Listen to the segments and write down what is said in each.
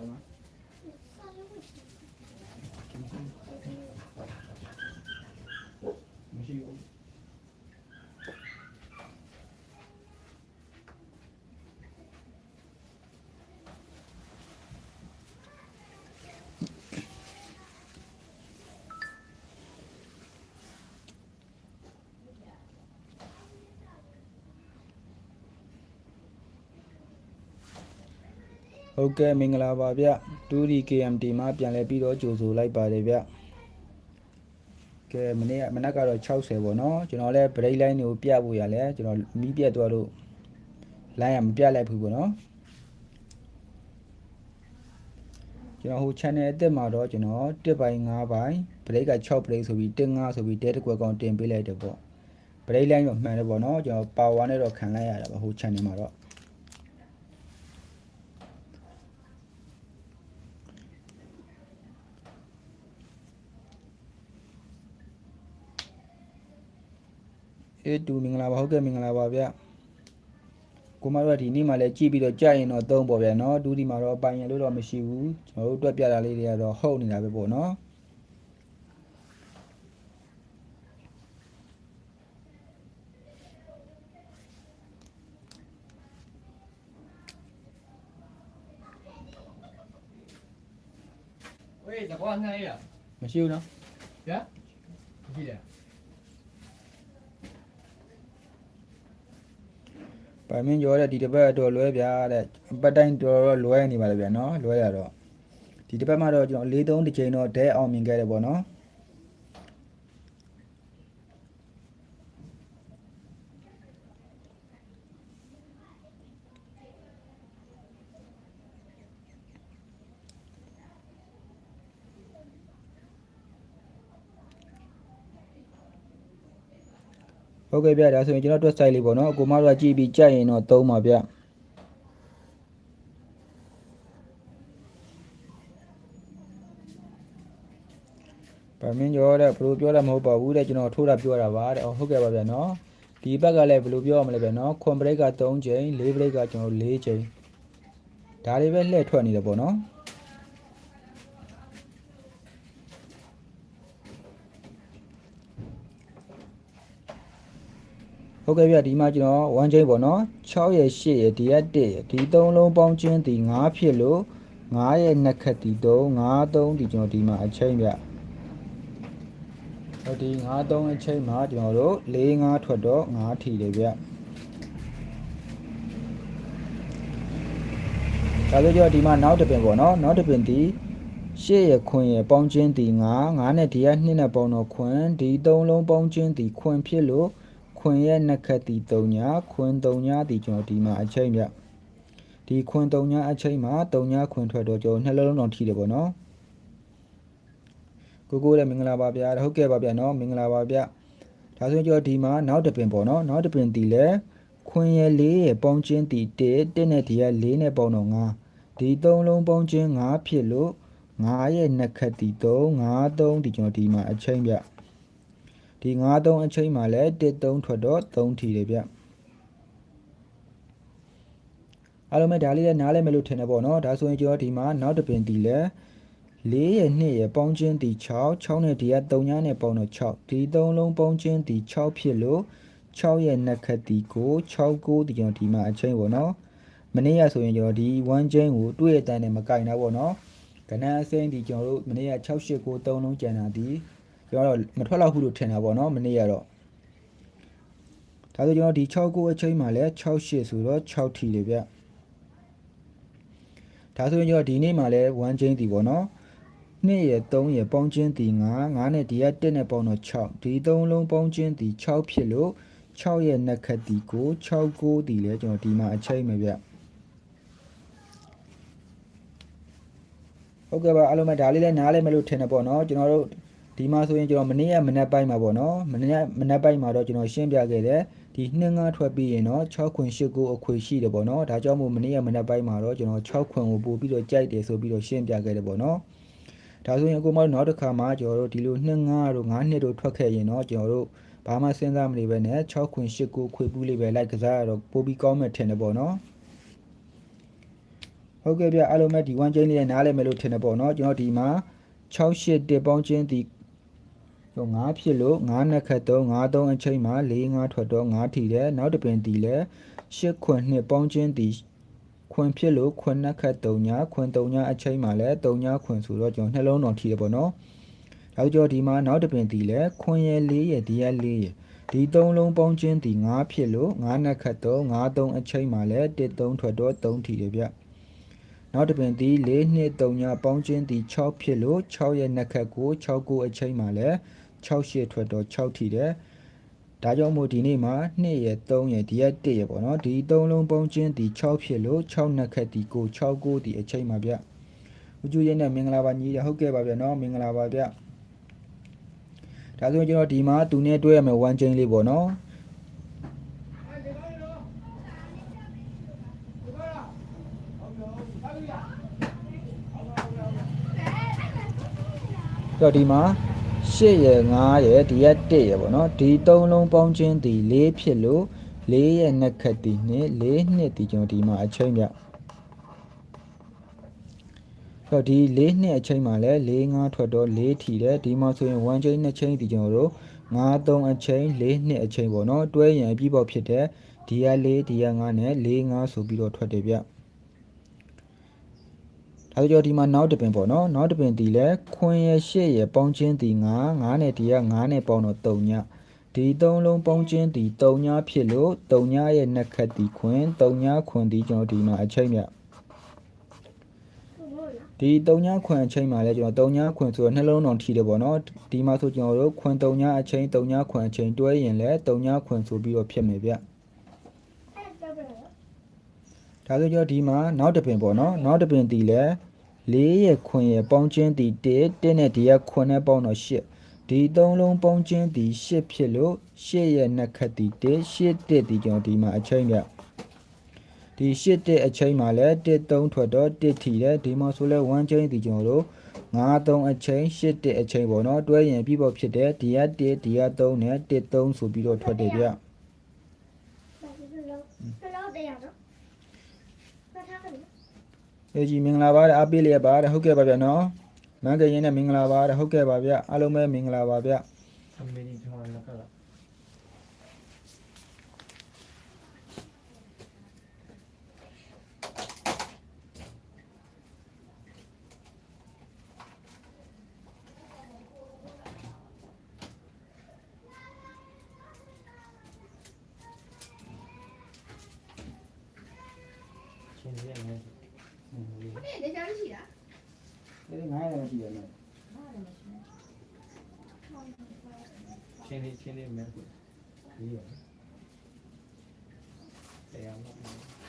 မရှိဘူး ဟုတ်ကဲ့မင်္ဂလာပါဗျ 2D KMT မှာပြန်လဲပြီးတော့ကြိုဆိုလိုက်ပါတယ်ဗျကဲမနေ့ကမနက်ကတော့60ပေါ့နော်ကျွန်တော်လည်း break line တွေကိုပြဖို့ရလဲကျွန်တော်မီးပြတ်သွားလို့ line ကမပြတ်လိုက်ဘူးပေါ့နော်ကျွန်တော်ဟို channel အစ်စ်မှာတော့ကျွန်တော်1ပိုင်း5ပိုင်း break က6 break ဆိုပြီး15ဆိုပြီးတဲတစ်ကွက်ကောင်တင်ပေးလိုက်တယ်ပေါ့ break line တော့မှန်တယ်ပေါ့နော်ကျွန်တော် power နဲ့တော့ခံလိုက်ရတာပါဟို channel မှာတော့ အေးတူမင်္ဂလာပါဟုတ်ကဲ့မင်္ဂလာပါဗျကိုမတို့ကဒီနေ့မှလည်းကြည့်ပြီးတော့ကြာရင်တော့သုံးပေါ့ဗျာနော်ဒူးဒီမှာတော့ပိုင်ရလို့တော့မရှိဘူးကျွန်တော်တို့တွက်ပြတာလေးတွေကတော့ဟုတ်နေတာပဲပေါ့နော် 喂，咋过来呀？ မရှိဘူးနော် 呀？不记得。 ပိုင်မင်းကျော်တဲ့ဒီတစ်ပတ်တော့လွဲဗျာတဲ့အပတ်တိုင်းတော်တော့လွဲနေပါလေဗျာနော်လွဲရတော့ဒီတစ်ပတ်မှတော့ကျွန်တော်၄၃တစ်ချိန်တော့ဒဲအောင်မြင်ခဲ့တယ်ပေါ့နော် ဟုတ်ကဲ့ဗျဒါဆိုရင်ကျွန်တော်တွက်ဆိုင်လေးပေါ့နော်အကိုမတို့ကကြည့်ပြီးကြိုက်ရင်တော့သုံးပါဗျဗမင်းကျော်တဲ့ဘယ်လိုပြောလဲမဟုတ်ပါဘူးတဲ့ကျွန်တော်ထိုးတာပြောတာပါတဲ့အော်ဟုတ်ကဲ့ပါဗျနော်ဒီဘက်ကလည်းဘယ်လိုပြောရမလဲဗျနော်ခွန်ဘရိတ်က3ချိန်၄ဘရိတ်ကကျွန်တော်4ချိန်ဒါတွေပဲလှည့်ထွက်နေတယ်ပေါ့နော် ဟုတ်ကဲ့ဗျဒီမှာကျွန်တော်1ချိန်ပေါ့နော်6ရဲ့8ရဲ့ဒီက1ရဲ့ဒီ3လုံးပေါင်းချင်းဒီ9ဖြစ်လို့9ရဲ့နှစ်ခက်ဒီ3 9 3ဒီကျွန်တော်ဒီမှာအချိန်ဗျဟောဒီ9 3အချိန်မှာကျွန်တော်တို့4 5ထွက်တော့9ထီတယ်ဗျဒါဆိုကျွန်တော်ဒီမှာနောက်တစ်ပင်ပေါ့နော်နောက်တစ်ပင်ဒီရှေ့ရခွင်ရပေါင်းချင်းဒီ9 9နဲ့ဒီက2နဲ့ပေါင်းတော့ခွင်ဒီ3လုံးပေါင်းချင်းဒီခွင်ဖြစ်လို့ ခွင်ရဲ့နှစ်ခက်တီ3ညာခွင်3ညာတီကျွန်တော်ဒီမှာအချိန်ပြဒီခွင်3ညာအချိန်မှာ3ညာခွင်ထွက်တော့ကျွန်တော်နှလုံးတော်ထိတယ်ပေါ့နော်ကိုကိုလည်းမင်္ဂလာပါဗျာဟုတ်ကဲ့ပါဗျာနော်မင်္ဂလာပါဗျာဒါဆိုရင်ကျွန်တော်ဒီမှာနောက်တစ်ပင်ပေါ့နော်နောက်တစ်ပင်တီလဲခွင်ရဲ့4ရဲ့ပေါင်းချင်းတီ1 1နဲ့ဒီက4နဲ့ပေါင်းတော့9ဒီ3လုံးပေါင်းချင်း9ဖြစ်လို့9ရဲ့နှစ်ခက်တီ3 9 3ဒီကျွန်တော်ဒီမှာအချိန်ပြ ဒီ9 3အချိန်မှာလည်း1 3ထွက်တော့3ထီတယ်ဗျအားလုံးပဲဒါလေးလည်းနားလဲမယ်လို့ထင်တယ်ပေါ့နော်ဒါဆိုရင်ကျွန်တော်ဒီမှာနောက်တစ်ပင်တီလဲ4ရဲ့2ရဲ့ပေါင်းချင်းတီ6 6နဲ့ဒီက3ညာနဲ့ပေါင်းတော့6ဒီ3လုံးပေါင်းချင်းတီ6ဖြစ်လို့6ရဲ့နှစ်ခက်တီကို6 9ဒီကျွန်တော်ဒီမှာအချိန်ပေါ့နော်မနေ့ကဆိုရင်ကျွန်တော်ဒီ1ချင်းကိုတွေ့ရတဲ့နဲ့မကင်တာပေါ့နော်ကဏ္ဍအစိမ်းဒီကျွန်တော်တို့မနေ့က6 8 9 3လုံးကျန်တာဒီ ကျွန်တော်တော့မထွက်တော့ဘူးလို့ထင်တာပေါ့နော်မနေ့ကတော့ဒါဆိုကျွန်တော်ဒီ6ကိုအချိန်မှာလဲ6 8ဆိုတော့6ထီလေဗျဒါဆိုရင်ကျွန်တော်ဒီနေ့မှာလဲ1ချင်းတီပေါ့နော်2ရယ်3ရယ်ပေါင်းချင်းတီ9 9နဲ့ဒီက1နဲ့ပေါင်းတော့6ဒီ3လုံးပေါင်းချင်းတီ6ဖြစ်လို့6ရဲ့နှစ်ခက်တီကို6 9တီလဲကျွန်တော်ဒီမှာအချိန်မယ်ဗျဟုတ်ကဲ့ပါအားလုံးပဲဒါလေးလဲနားလဲမယ်လို့ထင်တယ်ပေါ့နော်ကျွန်တော်တို့ ဒီမှာဆိုရင်ကျွန်တော်မနေ့ကမနက်ပိုင်းမှာပေါ့နော်မနေ့ကမနက်ပိုင်းမှာတော့ကျွန်တော်ရှင်းပြခဲ့တယ်ဒီနှစ်ငါးထွက်ပြီးရင်တော့6ခွင်8ကိုအခွေရှိတယ်ပေါ့နော်ဒါကြောင့်မို့မနေ့ကမနက်ပိုင်းမှာတော့ကျွန်တော်6ခွင်ကိုပို့ပြီးတော့ကြိုက်တယ်ဆိုပြီးတော့ရှင်းပြခဲ့တယ်ပေါ့နော်ဒါဆိုရင်အခုမှနောက်တစ်ခါမှကျွန်တော်တို့ဒီလိုနှစ်ငါးတို့9နှစ်တို့ထွက်ခဲ့ရင်တော့ကျွန်တော်တို့ဘာမှစဉ်းစားမနေပဲနဲ့6ခွင်8ကိုခွေပူးလေးပဲလိုက်ကစားရတော့ပို့ပြီးကောင်းမယ်ထင်တယ်ပေါ့နော်ဟုတ်ကဲ့ဗျအားလုံးပဲဒီ1 chain လေးနဲ့နားလည်မယ်လို့ထင်တယ်ပေါ့နော်ကျွန်တော်ဒီမှာ68ပေါင်းချင်းဒီ ဟို9ဖြစ်လို့9နှစ်ခတ်3 9 3အချိန်မှာ4 5ထွက်တော့9ထီတယ်နောက်တစ်ပင်တီလဲ8ခွန်နှစ်ပေါင်းချင်းဒီခွန်ဖြစ်လို့ခွန်နှစ်ခတ်3ညခွန်3ညအချိန်မှာလဲ3ညခွန်ဆိုတော့ကျွန်တော်နှလုံးတော်ထီတယ်ပေါ့နော်ဒါကြောင့်ဒီမှာနောက်တစ်ပင်တီလဲခွန်ရဲ့4ရဲ့ဒီရဲ့4ရဲ့ဒီသုံးလုံးပေါင်းချင်းဒီ9ဖြစ်လို့9နှစ်ခတ်3 9 3အချိန်မှာလဲ1 3ထွက်တော့3ထီတယ်ဗျနောက်တစ်ပင်ဒီ၄နှစ်3ညပေါင်းချင်းဒီ6ဖြစ်လို့6ရဲ့နှစ်ခက်ကို6ကိုအချိန်မှလည်း 6ရှစ်ထွက်တော့6ထီတယ်ဒါကြောင့်မို့ဒီနေ့မှာ2ရဲ့3ရဲ့ဒီရဲ့1ရဲ့ပေါ့နော်ဒီ3လုံးပေါင်းချင်းဒီ6ဖြစ်လို့6နှစ်ခက်ဒီကို6ကိုဒီအချိန်မှဗျဦးကျူရဲ့နဲ့မင်္ဂလာပါညီရဟုတ်ကဲ့ပါဗျနော်မင်္ဂလာပါဗျဒါဆိုရင်ကျွန်တော်ဒီမှာသူနဲ့တွဲရမယ်1 chain လေးပေါ့နော်တော့ဒီမှာ 8ရယ်9ရယ်ဒီရက်1ရယ်ပေါ့နော်ဒီသုံးလုံးပေါင်းချင်းဒီ4ဖြစ်လို့4ရဲ့နှစ်ခတ်ဒီနှစ်4နှစ်ဒီကျွန်တော်ဒီမှာအချိန်ပြတော့ဒီ4နှစ်အချိန်မှာလဲ4 5ထွက်တော့4ထီတယ်ဒီမှာဆိုရင်1ချိန်2ချိန်ဒီကျွန်တော်တို့9 3အချိန်4နှစ်အချိန်ပေါ့နော်တွဲရင်အပြည့်ပေါက်ဖြစ်တဲ့ဒီရ4ဒီရ5နဲ့4 5ဆိုပြီးတော့ထွက်တယ်ဗျ ဒါကြောင့်ဒီမှာနောက်တစ်ပင်ပေါ့နော်နောက်တစ်ပင်ဒီလဲခွင်ရရှေ့ရပေါင်းချင်းဒီ9 9နဲ့ဒီက9နဲ့ပေါင်းတော့3ညဒီသုံးလုံးပေါင်းချင်းဒီ3ညဖြစ်လို့3ညရဲ့နှစ်ခတ်ဒီခွင်3ညခွင်ဒီကျွန်တော်ဒီမှာအချိန်မြဒီ3ညခွင်အချိန်မှာလဲကျွန်တော်3ညခွင်ဆိုတော့နှလုံးတော်ထီတယ်ပေါ့နော်ဒီမှာဆိုကျွန်တော်တို့ခွင်3ညအချိန်3ညခွင်အချိန်တွဲရင်လဲ3ညခွင်ဆိုပြီးတော့ဖြစ်မယ်ဗျ ဒါဆိုကြောဒီမှာနောက်တစ်ပင်ပေါ့နော်နောက်တစ်ပင်တီလဲ4ရဲ့ခွင်ရဲ့ပေါင်းချင်းတီ1 1နဲ့ဒီကခွင်နဲ့ပေါင်းတော့8ဒီသုံးလုံးပေါင်းချင်းတီ8ဖြစ်လို့8ရဲ့နှစ်ခတ်တီ1 8တစ်ဒီကျွန်တော်ဒီမှာအချိန်ပြဒီ8တစ်အချိန်မှာလဲ1 3ထွက်တော့1ထီတယ်ဒီမှာဆိုလဲ1ချိန်ဒီကျွန်တော်တို့9 3အချိန်8တစ်အချိန်ပေါ့နော်တွဲရင်ပြီးပေါ့ဖြစ်တယ်ဒီက1ဒီက3နဲ့1 3ဆိုပြီးတော့ထွက်တယ်ဗျ နှလုံးတရားတော့ဖတ်ထားတယ် အေးကြီးမင်္ဂလာပါတဲ့အားပေးလျက်ပါတဲ့ဟုတ်ကဲ့ပါဗျာနော်မန်းကရင်နဲ့မင်္ဂလာပါတဲ့ဟုတ်ကဲ့ပါဗျာအားလုံးပဲမင်္ဂလာပါဗျအမေရိက န်ကကချင်းရနေနေကြရှိတာအေးငါးရတယ်ရှိရမယ်ချင်းလေးချင်းလေးမဲကိုဒီရတရားမဟုတ်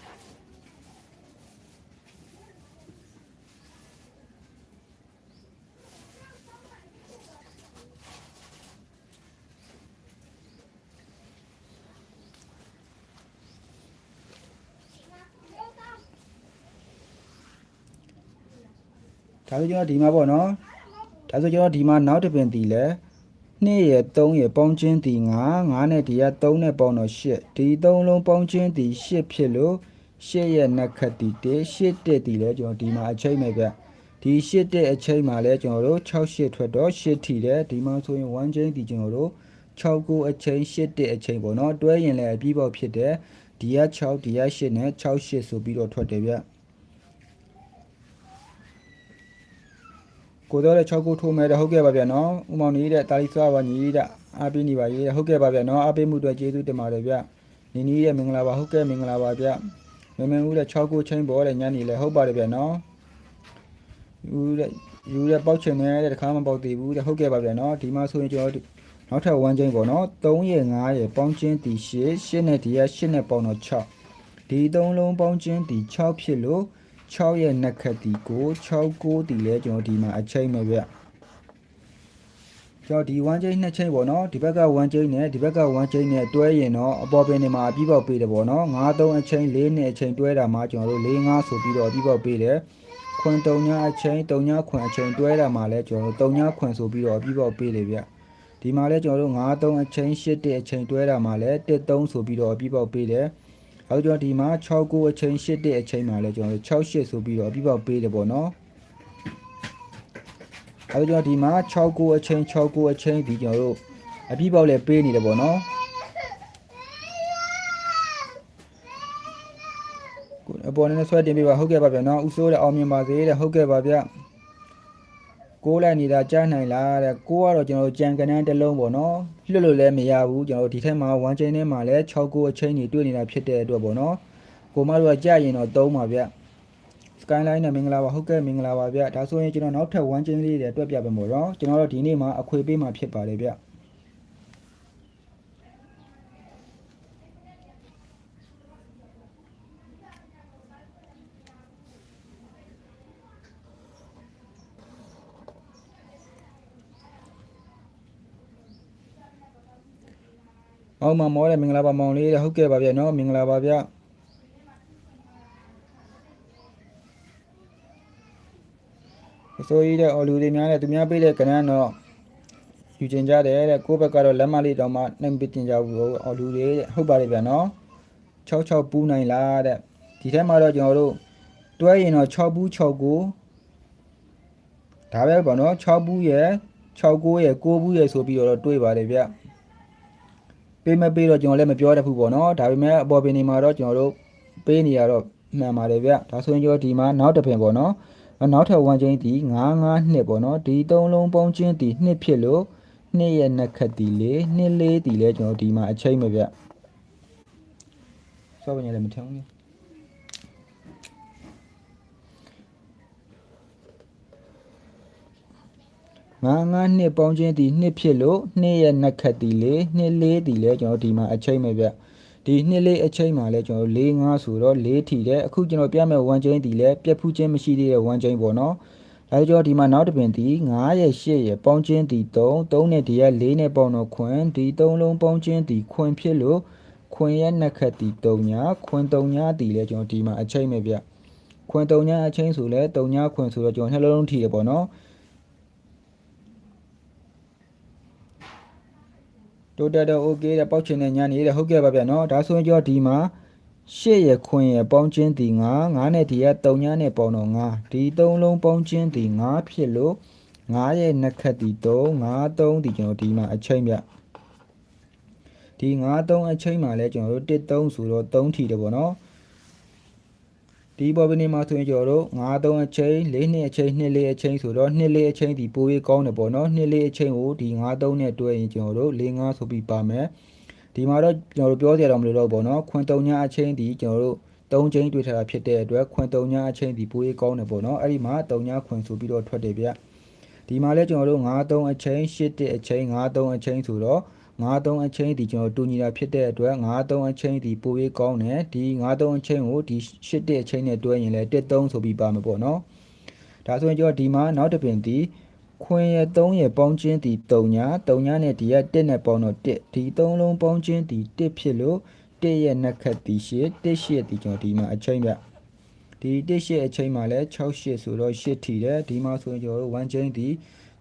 ဒါဆိုကျွန်တော်ဒီမှာပေါ့နော်ဒါဆိုကျွန်တော်ဒီမှာနောက်တစ်ပင်တီလဲ2ရယ်3ရယ်ပေါင်းချင်းတီ9 9နဲ့ဒီက3နဲ့ပေါင်းတော့8ဒီ3လုံးပေါင်းချင်းတီ8ဖြစ်လို့8ရဲ့နှစ်ခတ်တီ1 8တက်တီလဲကျွန်တော်ဒီမှာအချိန်မဲ့ဗျဒီ8တက်အချိန်မှာလဲကျွန်တော်တို့6 8ထွက်တော့8ထီတယ်ဒီမှာဆိုရင်1ချိန်တီကျွန်တော်တို့6ကိုအချိန်8တက်အချိန်ပေါ့နော်တွဲရင်လည်းအပြီးပေါက်ဖြစ်တယ်ဒီက6ဒီက8နဲ့6 8ဆိုပြီးတော့ထွက်တယ်ဗျ ကိုတော့လည်း6ခုထိုးမယ်တဲ့ဟုတ်ကဲ့ပါဗျာနော်ဥမောင်နေတဲ့တာလီစွာပါညီတဲ့အားပေးနေပါရေးတဲ့ဟုတ်ကဲ့ပါဗျာနော်အားပေးမှုအတွက်ကျေးဇူးတင်ပါတယ်ဗျနီနီရဲ့မင်္ဂလာပါဟုတ်ကဲ့မင်္ဂလာပါဗျမမန်ဦးတဲ့6ခုချင်းပေါ်တဲ့ညနေလဲဟုတ်ပါတယ်ဗျာနော်ယူတဲ့ယူတဲ့ပေါက်ချင်နေတဲ့တခါမှပေါက်သေးဘူးတဲ့ဟုတ်ကဲ့ပါဗျာနော်ဒီမှာဆိုရင်ကျွန်တော်နောက်ထပ်1ချင်းပေါ့နော်3ရယ်5ရယ်ပေါင်းချင်းတီ8 8နဲ့ဒီက8နဲ့ပေါင်းတော့6ဒီ3လုံးပေါင်းချင်းတီ6ဖြစ်လို့ 6ရဲ့နှစ်ခတ်ဒီကို6ကိုဒီလဲကျွန်တော်ဒီမှာအချိန်မဲ့ဗျကျွန်တော်ဒီ1ချိန်2ချိန်ပေါ့နော်ဒီဘက်က1ချိန်နဲ့ဒီဘက်က1ချိန်နဲ့တွဲရင်တော့အပေါ်ပင်တွေမှာအပြီးပေါက်ပေးတယ်ပေါ့နော်9 3အချိန်4နဲ့အချိန်တွဲတာမှာကျွန်တော်တို့4 5ဆိုပြီးတော့အပြီးပေါက်ပေးတယ်ခွန်3ညအချိန်3ညခွန်အချိန်တွဲတာမှာလဲကျွန်တော်တို့3ညခွန်ဆိုပြီးတော့အပြီးပေါက်ပေးတယ်ဗျဒီမှာလဲကျွန်တော်တို့9 3အချိန်8တဲ့အချိန်တွဲတာမှာလဲ1 3ဆိုပြီးတော့အပြီးပေါက်ပေးတယ် ဒါဆိုကျွန်တော်ဒီမှာ6 9အချိန်8တဲ့အချိန်မှာလဲကျွန်တော်တို့6 8ဆိုပြီးတော့အပြည့်ပေါက်ပေးတယ်ပေါ့နော်အဲဒါကျွန်တော်ဒီမှာ6 9အချိန်6 9အချိန်ဒီကျွန်တော်တို့အပြည့်ပေါက်လဲပေးနေတယ်ပေါ့နော်ကိုအပေါ်နဲ့ဆွဲတင်ပေးပါဟုတ်ကဲ့ပါဗျာနော်ဥဆိုးတဲ့အောင်မြင်ပါစေတဲ့ဟုတ်ကဲ့ပါဗျာ ကိုးလိုက်နေတာကြားနိုင်လားတဲ့ကိုကတော့ကျွန်တော်တို့ကြံကနန်းတစ်လုံးပေါ့နော်လွတ်လို့လည်းမရဘူးကျွန်တော်တို့ဒီထက်မှာ1ချိန်ထဲမှာလည်း6 9အချိန်ကြီးတွေ့နေတာဖြစ်တဲ့အတွက်ပေါ့နော်ကိုမတို့ကကြာရင်တော့သုံးပါဗျာ skyline နဲ့မင်္ဂလာပါဟုတ်ကဲ့မင်္ဂလာပါဗျဒါဆိုရင်ကျွန်တော်နောက်ထပ်1ချင်းလေးတွေတွက်ပြပေးမို့တော့ကျွန်တော်တို့ဒီနေ့မှာအခွေပေးမှာဖြစ်ပါတယ်ဗျ ဟောမမောတဲ့မင်္ဂလာပါမောင်လေးတဲ့ဟုတ်ကဲ့ပါဗျနော်မင်္ဂလာပါဗျအစိုးရတဲ့အော်လူတွေများတဲ့သူများပေးတဲ့ကဏ္ဍတော့ယူကျင်ကြတယ်တဲ့ကိုယ့်ဘက်ကတော့လက်မလေးတောင်မှနှိမ်ပတင်ကြဘူးအော်လူတွေတဲ့ဟုတ်ပါတယ်ဗျနော်66ပူးနိုင်လားတဲ့ဒီထဲမှာတော့ကျွန်တော်တို့တွဲရင်တော့6ပူး6ကိုဒါပဲပေါ့နော်6ပူးရယ်6ကိုရယ်9ပူးရယ်ဆိုပြီးတော့တွေးပါတယ်ဗျ ပေးမပေးတော့ကျွန်တော်လည်းမပြောတတ်ဘူးပေါ့နော်ဒါပေမဲ့အပေါ်ပင်နေမှာတော့ကျွန်တော်တို့ပေးနေရတော့မှန်ပါတယ်ဗျဒါဆိုရင်ကျွန်တော်ဒီမှာနောက်တစ်ပင်ပေါ့နော်နောက်ထပ်1ချင်းဒီ9 9နှစ်ပေါ့နော်ဒီသုံးလုံးပေါင်းချင်းဒီနှစ်ဖြစ်လို့နှစ်ရဲ့နှစ်ခတ်ဒီလေးနှစ်လေးဒီလဲကျွန်တော်ဒီမှာအချိန်မဗျစောပညာလည်းမထမ်းဘူး ငါးငါးနှစ်ပေါင်းချင်းဒီနှစ်ဖြစ်လို့နှစ်ရဲ့နှစ်ခတ်ဒီလေးနှစ်လေးဒီလဲကျွန်တော်ဒီမှာအချိန်ပဲဗျဒီနှစ်လေးအချိန်မှာလဲကျွန်တော်၄ငါးဆိုတော့၄ထီတဲ့အခုကျွန်တော်ပြမဲ့1ချင်းဒီလဲပြက်ဖူးချင်းမရှိသေးတဲ့1ချင်းပေါ့နော်ဒါကြောင့်ဒီမှာနောက်တစ်ပင်ဒီ9ရဲ့8ရဲ့ပေါင်းချင်းဒီ3 3နဲ့ဒီက4နဲ့ပေါင်းတော့ခွင်ဒီ3လုံးပေါင်းချင်းဒီခွင်ဖြစ်လို့ခွင်ရဲ့နှစ်ခတ်ဒီ3ညာခွင်3ညာဒီလဲကျွန်တော်ဒီမှာအချိန်ပဲဗျခွင်3ညာအချိန်ဆိုလဲ3ညာခွင်ဆိုတော့ကျွန်တော်နှလုံးထီတယ်ပေါ့နော် တိုးတက်တော့ okay တဲ့ပောက်ချင်တဲ့ညာနေတဲ့ဟုတ်ကဲ့ပါဗျာနော်ဒါဆိုရင်ကျော်ဒီမှာရှစ်ရခွင်ရပေါင်းချင်းဒီ9 9နဲ့ဒီက3ညာနဲ့ပေါင်းတော့9ဒီ3လုံးပေါင်းချင်းဒီ9ဖြစ်လို့9ရဲ့နှစ်ခတ်ဒီ3 9 3ဒီကျွန်တော်ဒီမှာအချိန်ဗျဒီ9 3အချိန်မှာလဲကျွန်တော်တို့1 3ဆိုတော့3ထီတယ်ပေါ့နော် ဒီပေါ်ပနေမှာဆိုရင်ကျွန်တော်တို့9 3အချိန်4နှစ်အချိန်2 4အချိန်ဆိုတော့2 4အချိန်ဒီပိုးရေးကောင်းတယ်ပေါ့နော်2 4အချိန်ကိုဒီ9 3နဲ့တွဲရင်ကျွန်တော်တို့4 5ဆိုပြီးပါမယ်ဒီမှာတော့ကျွန်တော်တို့ပြောကြရတော့မလို့တော့ပေါ့နော်ခွင်3ညအချိန်ဒီကျွန်တော်တို့3ချိန်တွေ့ထားတာဖြစ်တဲ့အတွက်ခွင်3ညအချိန်ဒီပိုးရေးကောင်းတယ်ပေါ့နော်အဲ့ဒီမှာ3ညခွင်ဆိုပြီးတော့ထွက်တယ်ဗျဒီမှာလဲကျွန်တော်တို့9 3အချိန်8 1အချိန်9 3အချိန်ဆိုတော့ 53အချင်းဒီကျွန်တော်တူညီတာဖြစ်တဲ့အတွက်53အချင်းဒီပိုရေးကောင်းတယ်ဒီ53အချင်းကိုဒီ7အချင်းနဲ့တွဲရင်လဲ13ဆိုပြီးပါမှာပေါ့နော်ဒါဆိုရင်ကျွန်တော်ဒီမှာနောက်တစ်ပင်ဒီခွင်းရဲ့3ရဲ့ပေါင်းချင်းဒီ3ညာ3ညာနဲ့ဒီရဲ့1နဲ့ပေါင်းတော့1ဒီ3လုံးပေါင်းချင်းဒီ1ဖြစ်လို့1ရဲ့နှစ်ခတ်ဒီ8 1 8ဒီကျွန်တော်ဒီမှာအချင်းပြဒီ1 8အချင်းမှာလဲ6 8ဆိုတော့8ထီတယ်ဒီမှာဆိုရင်ကျွန်တော်တို့1ချင်းဒီ1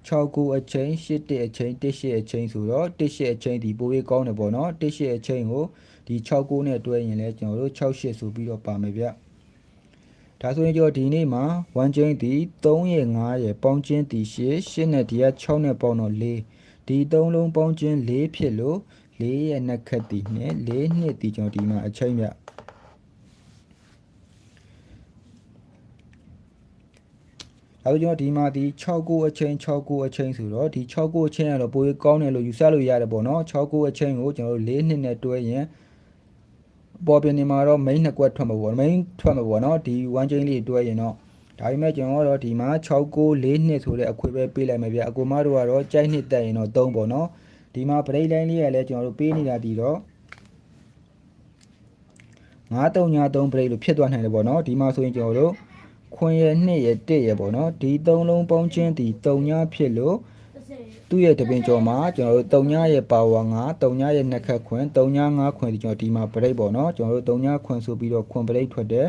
69အချင်း81အချင်း18အချင်းဆိုတော့18အချင်းဒီပိုးရေးကောင်းတယ်ပေါ့နော်18အချင်းကိုဒီ69နဲ့တွဲရင်လဲကျွန်တော်တို့68ဆိုပြီးတော့ပါမယ်ဗျဒါဆိုရင်ကျွန်တော်ဒီနေ့မှာ1ချင်းဒီ3ရဲ့5ရဲ့ပေါင်းချင်းဒီ8 8နဲ့ဒီက6နဲ့ပေါင်းတော့4ဒီ3လုံးပေါင်းချင်း4ဖြစ်လို့4ရဲ့နှစ်ခက်ဒီနဲ့4နှစ်ဒီကျွန်တော်ဒီမှာအချင်းဗျ အဲကျွန်တော်ဒီမှာဒီ6ကိုအချိန်6ကိုအချိန်ဆိုတော့ဒီ6ကိုအချိန်ကတော့ပိုပြီးကောင်းတယ်လို့ယူဆလို့ရတယ်ပေါ့နော်6ကိုအချိန်ကိုကျွန်တော်တို့၄နှစ်နဲ့တွဲရင်ပေါ်ပြနေမှာတော့ main နှစ်ကွက်ထွက်မှာပေါ့ main ထွက်မှာပေါ့နော်ဒီ1 chain လေးတွဲရင်တော့ဒါပေမဲ့ကျွန်တော်တို့ဒီမှာ6ကို4နှစ်ဆိုတဲ့အခွေပဲပေးလိုက်မယ်ဗျအကူမတို့ကတော့ကြိုက်နှစ်တက်ရင်တော့3ပေါ့နော်ဒီမှာ break line လေးရလဲကျွန်တော်တို့ပေးနေတာဒီတော့9393 break လို့ဖြစ်သွားနိုင်တယ်ပေါ့နော်ဒီမှာဆိုရင်ကျွန်တော်တို့ ခွင်ရနှစ်ရတစ်ရပေါ့နော်ဒီသုံးလုံးပေါင်းချင်းဒီ3ညဖြစ်လို့သူ့ရဲ့တပင်ကျော်မှာကျွန်တော်တို့3ညရဲ့ပါဝါ9 3ညရဲ့နှစ်ခတ်ခွင်3ည5ခွင်ဒီကျွန်တော်ဒီမှာ break ပေါ့နော်ကျွန်တော်တို့3ညခွင်ဆိုပြီးတော့ခွင် break ထွက်တယ်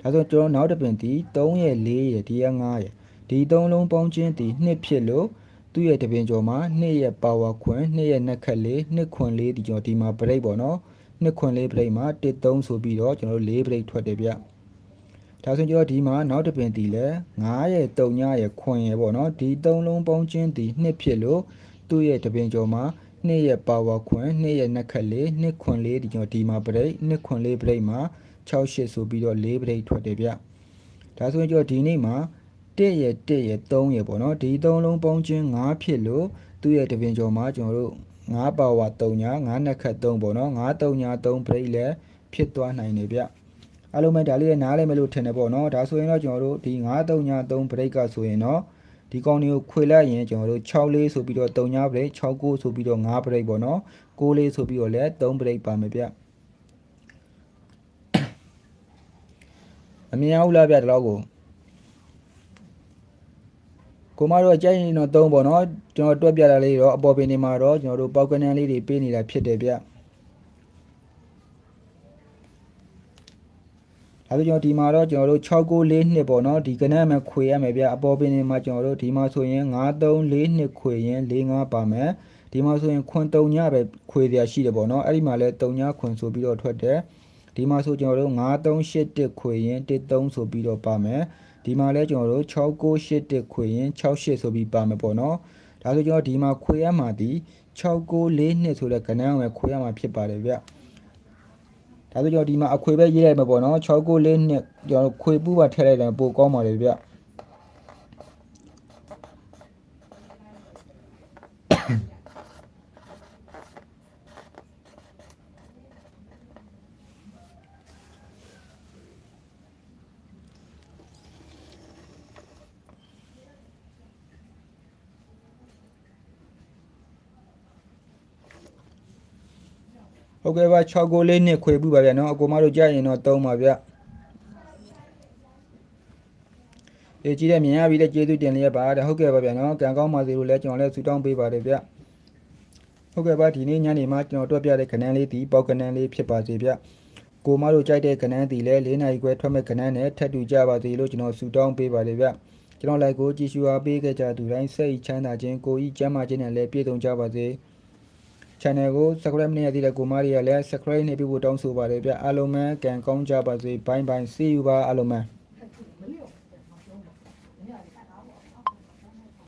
ဒါဆိုကျွန်တော်နောက်တပင်ဒီ3ရဲ့4ရဲ့ဒီရဲ့5ရဲ့ဒီသုံးလုံးပေါင်းချင်းဒီ2ဖြစ်လို့သူ့ရဲ့တပင်ကျော်မှာ2ရဲ့ပါဝါခွင်2ရဲ့နှစ်ခတ်လေး2ခွင်လေးဒီကျွန်တော်ဒီမှာ break ပေါ့နော်နှစ်ခွန်လေးပရိတ်မှာ1 3ဆိုပြီးတော့ကျွန်တော်တို့၄ပရိတ်ထွက်တယ်ဗျ ဒါဆိုရင်ကျွန်တော်ဒီမှာနောက်တစ်ပင်တီလဲ9ရဲ့3ညရဲ့ခွန်ရဲ့ပေါ့နော်ဒီ3လုံးပေါင်းချင်းဒီနှစ်ဖြစ်လို့သူ့ရဲ့တပင်ကျော်မှာနှစ်ရဲ့ပါဝါခွန်နှစ်ရဲ့နှက်ခက်လေးနှစ်ခွန်လေးဒီကျွန်တော်ဒီမှာပရိတ်နှစ်ခွန်လေးပရိတ်မှာ6 8ဆိုပြီးတော့၄ပရိတ်ထွက်တယ်ဗျဒါဆိုရင်ကျွန်တော်ဒီနေ့မှာ1ရဲ့1ရဲ့3ရဲ့ပေါ့နော်ဒီ3လုံးပေါင်းချင်း9ဖြစ်လို့သူ့ရဲ့တပင်ကျော်မှာကျွန်တော်တို့9ပါဝါ3ည9နှက်ခက်3ပေါ့နော်9 3ည3ပရိတ်လည်းဖြစ်သွားနိုင်တယ်ဗျ အားလုံးပဲဒါလေးနဲ့နားလဲမယ်လို့ထင်တယ်ပေါ့နော်ဒါဆိုရင်တော့ကျွန်တော်တို့ဒီ9 3ည3 break ကဆိုရင်တော့ဒီကောင်တွေကိုခွေလိုက်ရင်ကျွန်တော်တို့6လေးဆိုပြီးတော့3ည break 6 9ဆိုပြီးတော့5 break ပေါ့နော်6လေးဆိုပြီးတော့လည်း3 break ပါမယ်ဗျအမြင်အောင်လားဗျဒီလောက်ကိုကိုမတို့ကြိုက်ရင်တော့3ပေါ့နော်ကျွန်တော်တွက်ပြတာလေးတော့အပေါ်ပင်နေမှာတော့ကျွန်တော်တို့ပေါက်ကနန်းလေးတွေပေးနေတာဖြစ်တယ်ဗျ ဒါဆိုကျွန်တော်ဒီမှာတော့ကျွန်တော်တို့694နှစ်ပေါ့နော်ဒီကနန်းမှာခွေရမယ်ဗျအပေါ်ပင်နေမှာကျွန်တော်တို့ဒီမှာဆိုရင်9342နှစ်ခွေရင်45ပါမယ်ဒီမှာဆိုရင်ခွန်3ညပဲခွေရရှိတယ်ပေါ့နော်အဲ့ဒီမှာလဲ3ညခွန်ဆိုပြီးတော့ထွက်တယ်ဒီမှာဆိုကျွန်တော်တို့9381ခွေရင်13ဆိုပြီးတော့ပါမယ်ဒီမှာလဲကျွန်တော်တို့6981ခွေရင်68ဆိုပြီးပါမယ်ပေါ့နော်ဒါဆိုကျွန်တော်ဒီမှာခွေရမှာဒီ694နှစ်ဆိုတဲ့ကနန်းမှာခွေရမှာဖြစ်ပါတယ်ဗျ ဒါဆိုကျွန်တော်ဒီမှာအခွေပဲရေးလိုက်မှာပေါ့နော်694နှစ်ကျွန်တော်ခွေပူးပါထည့်လိုက်တယ်ပိုကောင်းပါလေဗျ ဟုတ်ကဲ့ပါ694နှစ်ခွေပူးပါဗျနော်အကိုမတို့ကြားရင်တော့သုံးပါဗျအေးကြည့်တဲ့မြင်ရပြီတဲ့ကျေးဇူးတင်လျက်ပါတဲ့ဟုတ်ကဲ့ပါဗျနော်ကံကောင်းပါစေလို့လည်းကျွန်တော်လည်းဆုတောင်းပေးပါတယ်ဗျဟုတ်ကဲ့ပါဒီနေ့ညနေမှာကျွန်တော်တွက်ပြတဲ့ခဏန်းလေးဒီပေါက်ကဏန်းလေးဖြစ်ပါစေဗျကိုမတို့ကြိုက်တဲ့ခဏန်းဒီလဲ၄နိုင်ခွဲထွက်မဲ့ခဏန်းနဲ့ထပ်တူကြပါစေလို့ကျွန်တော်ဆုတောင်းပေးပါတယ်ဗျကျွန်တော်လိုက်ကိုကြည့်ရှုအားပေးခဲ့ကြသူတိုင်းစိတ်ချမ်းသာခြင်းကိုယ်ဤကျမ်းမာခြင်းနဲ့လည်းပြည့်စုံကြပါစေ channel ကို subscribe မနေရသေးတဲ့ကိုမရီကလည်း subscribe နေပြီးဖို့တောင်းဆိုပါတယ်ဗျအားလုံးပဲကံကောင်းကြပါစေဘိုင်းဘိုင်း see you ပါအားလုံးပဲ